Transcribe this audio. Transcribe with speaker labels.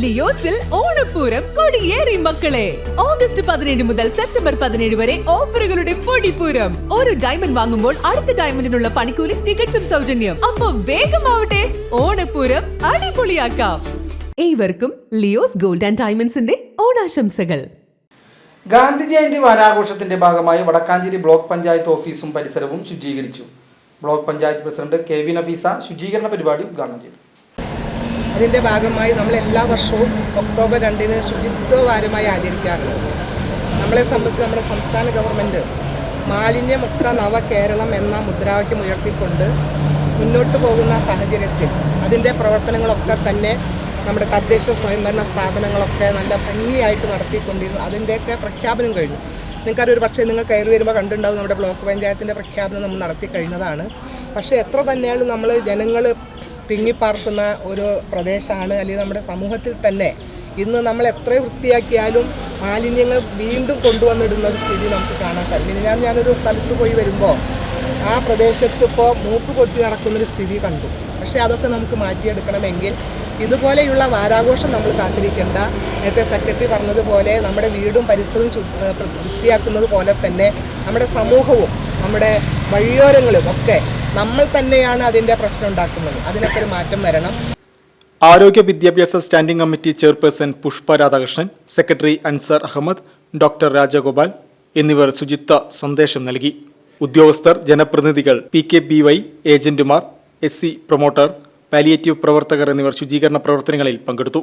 Speaker 1: ലിയോസിൽ ഓണപ്പൂരം കൊടിയേറി മക്കളെ. ഓഗസ്റ്റ് പതിനേഴ് മുതൽ സെപ്റ്റംബർ പതിനേഴ് വരെ ഓഫറുകളുടെ പൊടിപ്പൂരം. ഒരു ഡയമണ്ട് വാങ്ങുമ്പോൾ അടുത്ത ഡയമണ്ടിനുള്ള പണിക്കൂലി തികച്ചും സൗജന്യം. അപ്പൊ വേഗമാവട്ടെ ഓണപ്പൂരം അടിപൊളിയാക്കാം. ഏവർക്കും ലിയോസ് ഗോൾഡ് ആൻഡ് ഡയമണ്ട്സിന്റെ ഓണാശംസകൾ.
Speaker 2: ഗാന്ധി ജയന്തി വാരാഘോഷത്തിന്റെ ഭാഗമായി വടക്കാഞ്ചേരി ബ്ലോക്ക് പഞ്ചായത്ത് ഓഫീസും പരിസരവും ശുചീകരിച്ചു. Block panchayat president K V Nafeesa ശുചീകരണ പരിപാടി ഉദ്ഘാടനം ചെയ്തു.
Speaker 3: അതിന്റെ ഭാഗമായി നമ്മൾ എല്ലാ വർഷവും ഒക്ടോബർ രണ്ടിന് ശുചിത്വവാരമായി ആചരിക്കാറുണ്ട്. നമ്മളെ സംബന്ധിച്ച് നമ്മുടെ സംസ്ഥാന ഗവൺമെന്റ് മാലിന്യമുക്ത നവ കേരളം എന്ന മുദ്രാവാക്യം ഉയർത്തിക്കൊണ്ട് മുന്നോട്ട് പോകുന്ന സാഹചര്യത്തിൽ അതിന്റെ പ്രവർത്തനങ്ങളൊക്കെ തന്നെ നമ്മുടെ തദ്ദേശ സ്വയംഭരണ സ്ഥാപനങ്ങളൊക്കെ നല്ല ഭംഗിയായിട്ട് നടത്തിക്കൊണ്ടിരുന്നു. അതിന്റെയൊക്കെ പ്രഖ്യാപനം കഴിഞ്ഞു. നിങ്ങൾക്കറിയൊരു പക്ഷേ നിങ്ങൾ കയറി വരുമ്പോൾ കണ്ടിട്ടുണ്ടാവും നമ്മുടെ ബ്ലോക്ക് പഞ്ചായത്തിന്റെ പ്രഖ്യാപനം നമ്മൾ നടത്തി കഴിഞ്ഞതാണ്. പക്ഷേ എത്ര തന്നെയാലും നമ്മൾ ജനങ്ങൾ തിങ്ങിപ്പാർക്കുന്ന ഒരു പ്രദേശമാണ് അല്ലെങ്കിൽ നമ്മുടെ സമൂഹത്തിൽ തന്നെ ഇന്ന് നമ്മൾ എത്ര വൃത്തിയാക്കിയാലും മാലിന്യങ്ങൾ വീണ്ടും കൊണ്ടുവന്നിടുന്ന ഒരു സ്ഥിതി നമുക്ക് കാണാൻ സാധിക്കും. ഞാൻ ഞാനൊരു സ്ഥലത്ത് പോയി വരുമ്പോൾ ആ പ്രദേശത്ത് ഇപ്പോൾ മൂപ്പ് കൊത്തി നടക്കുന്നൊരു സ്ഥിതി കണ്ടു. പക്ഷേ അതൊക്കെ നമുക്ക് മാറ്റിയെടുക്കണമെങ്കിൽ ഇതുപോലെയുള്ള വാരാഘോഷം നമ്മൾ കാത്തിരിക്കേണ്ട. നേരത്തെ സെക്രട്ടറി പറഞ്ഞതുപോലെ നമ്മുടെ വീടും പരിസരവും വൃത്തിയാക്കുന്നത് പോലെ തന്നെ നമ്മുടെ സമൂഹവും നമ്മുടെ വഴിയോരങ്ങളും ഒക്കെ നമ്മൾ തന്നെയാണ് അതിന്റെ പ്രശ്നം ഉണ്ടാക്കുന്നത്. അതിനൊക്കെ ഒരു മാറ്റം വരണം.
Speaker 4: ആരോഗ്യ വിദ്യാഭ്യാസ standing committee chairperson Pushpa Radhakrishnan secretary Ansar Ahmed doctor Rajagopal എന്നിവർ ശുചിത്വ സന്ദേശം നൽകി. ഉദ്യോഗസ്ഥർ ജനപ്രതിനിധികൾ പി കെ ബി വൈ ഏജന്റുമാർ എസ് സി പ്രൊമോട്ടർ പാലിയേറ്റീവ് പ്രവർത്തകർ എന്നിവർ ശുചീകരണ പ്രവർത്തനങ്ങളിൽ പങ്കെടുത്തു.